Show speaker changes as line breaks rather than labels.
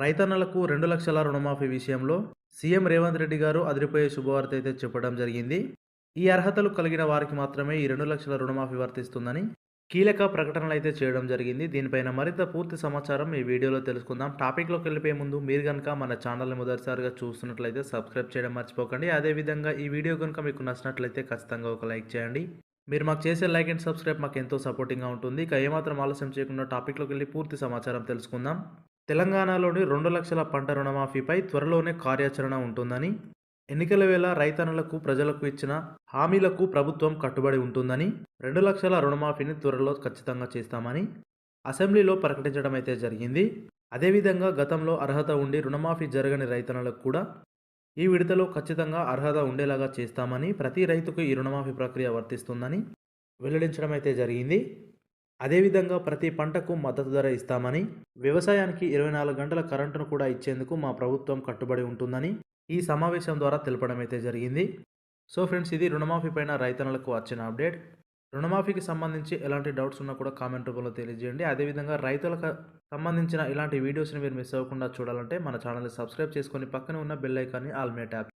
రైతన్నలకు రెండు లక్షల రుణమాఫీ విషయంలో సీఎం రేవంత్ రెడ్డి గారు అదిరిపోయే శుభవార్త అయితే చెప్పడం జరిగింది. ఈ అర్హతలు కలిగిన వారికి మాత్రమే ఈ రెండు లక్షల రుణమాఫీ వర్తిస్తుందని కీలక ప్రకటనలు అయితే చేయడం జరిగింది. దీనిపైన మరింత పూర్తి సమాచారం ఈ వీడియోలో తెలుసుకుందాం. టాపిక్లోకి వెళ్ళిపోయే ముందు మీరు కనుక మన ఛానల్ని మొదటిసారిగా చూస్తున్నట్లయితే సబ్స్క్రైబ్ చేయడం మర్చిపోకండి. అదేవిధంగా ఈ వీడియో కనుక మీకు నచ్చినట్లయితే ఖచ్చితంగా ఒక లైక్ చేయండి. మీరు మాకు చేసే లైక్ అండ్ సబ్స్క్రైబ్ మాకు ఎంతో సపోర్టింగ్గా ఉంటుంది. ఇక ఏమాత్రం ఆలస్యం చేయకుండా టాపిక్లోకి వెళ్ళి పూర్తి సమాచారం తెలుసుకుందాం. తెలంగాణలోని రెండు లక్షల పంట రుణమాఫీపై త్వరలోనే కార్యాచరణ ఉంటుందని ఎన్నికల వేళ రైతన్నులకు ప్రజలకు ఇచ్చిన హామీలకు ప్రభుత్వం కట్టుబడి ఉంటుందని రెండు లక్షల రుణమాఫీని త్వరలో ఖచ్చితంగా చేస్తామని అసెంబ్లీలో ప్రకటించడం అయితే జరిగింది అదేవిధంగా గతంలో అర్హత ఉండి రుణమాఫీ జరగని రైతన్నులకు కూడా ఈ విడతలో ఖచ్చితంగా అర్హత ఉండేలాగా చేస్తామని ప్రతి రైతుకు ఈ రుణమాఫీ ప్రక్రియ వర్తిస్తుందని వెల్లడించడం అయితే జరిగింది. అదేవిధంగా ప్రతి పంటకు మద్దతు ధర ఇస్తామని వ్యవసాయానికి ఇరవై నాలుగు గంటల కరెంటును కూడా ఇచ్చేందుకు మా ప్రభుత్వం కట్టుబడి ఉంటుందని ఈ సమావేశం ద్వారా తెలపడం అయితే జరిగింది. సో ఫ్రెండ్స్ ఇది రుణమాఫీ పైన రైతన్నలకు వచ్చిన అప్డేట్. రుణమాఫీకి సంబంధించి ఎలాంటి డౌట్స్ ఉన్నా కూడా కామెంట్ రూపంలో తెలియజేయండి. అదేవిధంగా రైతులకు సంబంధించిన ఇలాంటి వీడియోస్ని మీరు మిస్ అవ్వకుండా చూడాలంటే మన ఛానల్ని సబ్స్క్రైబ్ చేసుకొని పక్కనే ఉన్న బెల్ ఐకాన్ని ఆల్ ట్యాప్